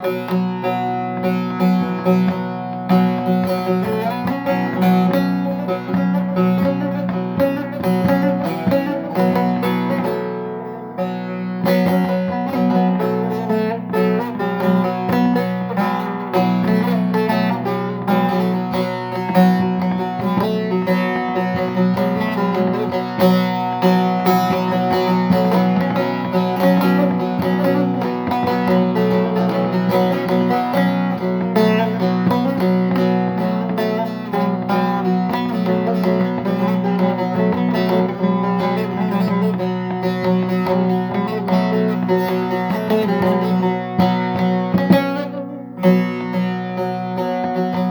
Música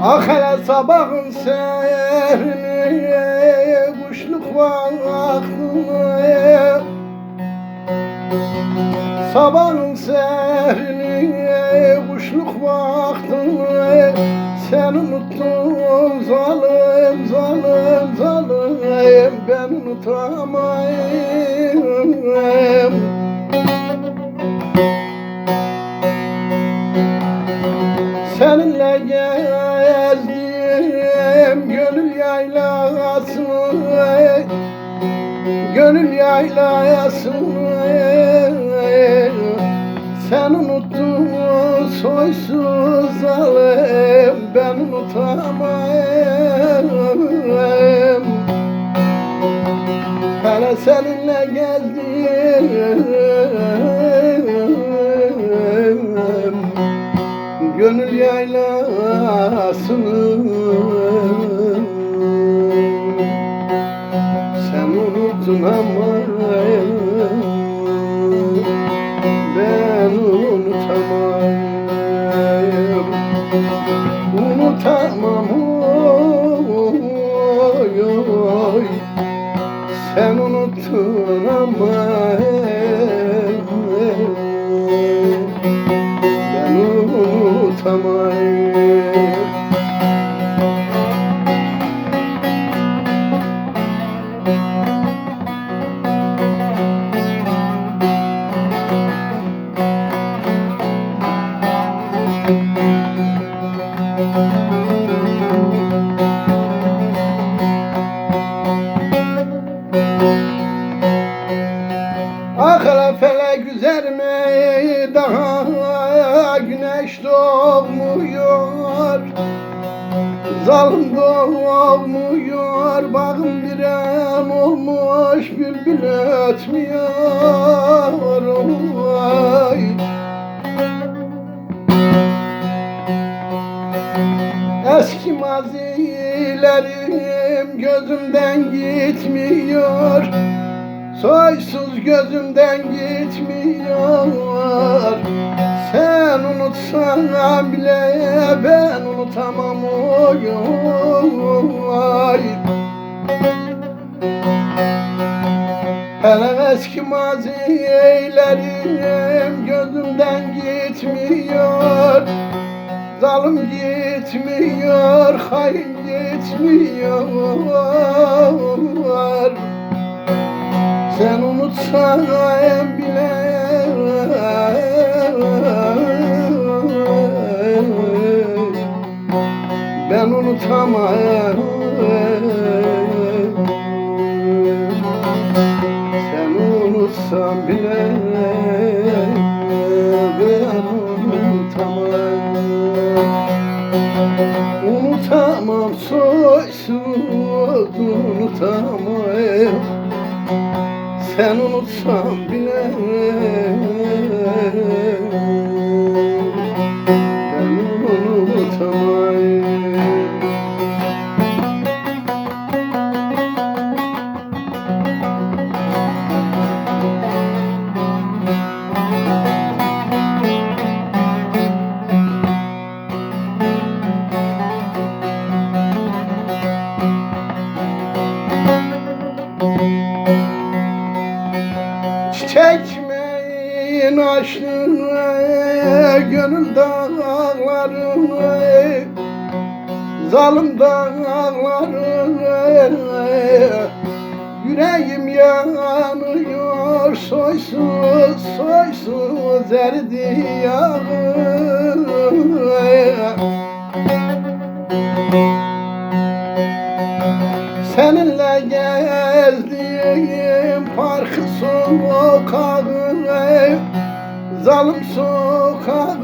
Ah hele sabahın serini Kuşluk vakti Sabahın serini Kuşluk vakti Sen unuttun zalim zalim zalim Ben unutamayım Seninle gezdim gönül yaylasını Gönül yaylasını. Sen unuttun soysuz zalim Ben unutamayım yaylasını Sen unuttun ama Ben unutamayım Unutamam oy, oy. Sen unuttun ama Zalim doğmuyor Bağım diren olmuş Bülbül ötmüyor Oy. Eski mazilerim gözümden gitmiyor Soysuz gözümden gitmiyor Sen unutsan bile ben unutamam oy oy Hele eski mazilerim gözümden gitmiyor. Zalim gitmiyor, hain gitmiyor sen unutsan bile. Ben unutamam Sen unutsan bile. Ben unutamam Unutamam soysuz unutamam sen unutsan bile aşkını Gönül dağlarını Zalim dağlarını Yüreğim yanıyor soysuz soysuz erdi Seninle gezdiğim parkı sokağı Zalim sokağı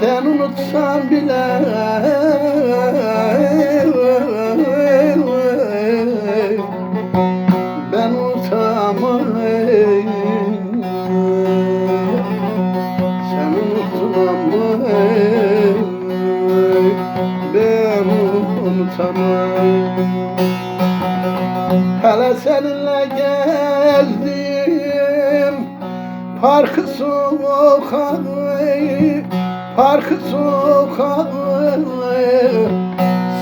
Sen unutsan bile. Ben unutamam Sen unutamam Ben unutamam Hele seninle geldim Parkı sokağı Parkı sokağı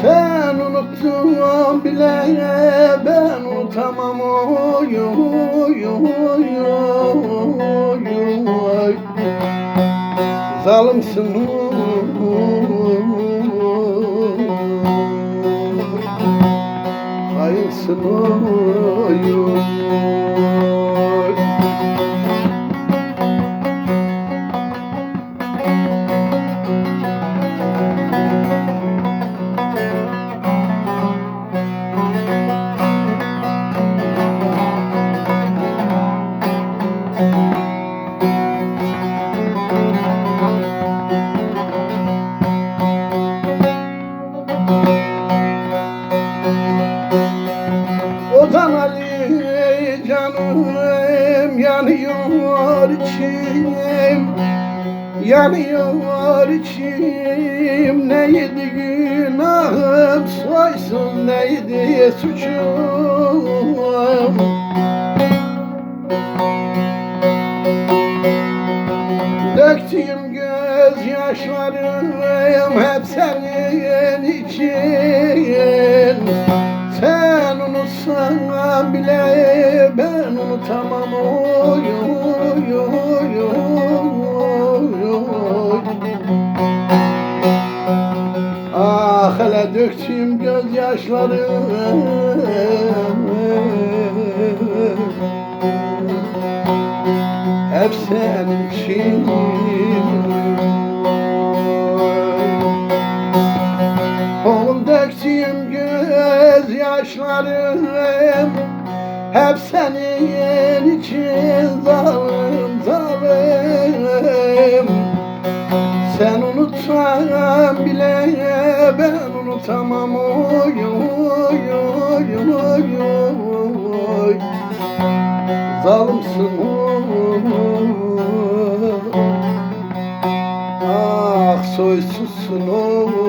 Sen unuttun bile Ben unutamam. Oy oy oy oy oy. Zalimsin oy Hayırsın oy oy Ali canım yanıyor içim. Yanıyor içim. Neydi günahım? Soysuz neydi suçum? Döktüğüm gözyaşlarım hep senin için unutamam oy oy oy oy oy. Ah hele döktüğüm gözyaşlarım. Hep senin için Hep senin için zalim zalim Sen unutsan bile ben unutamam. Oy oy oy oy oy. Zalimsin oy. Ah soysuzsun oy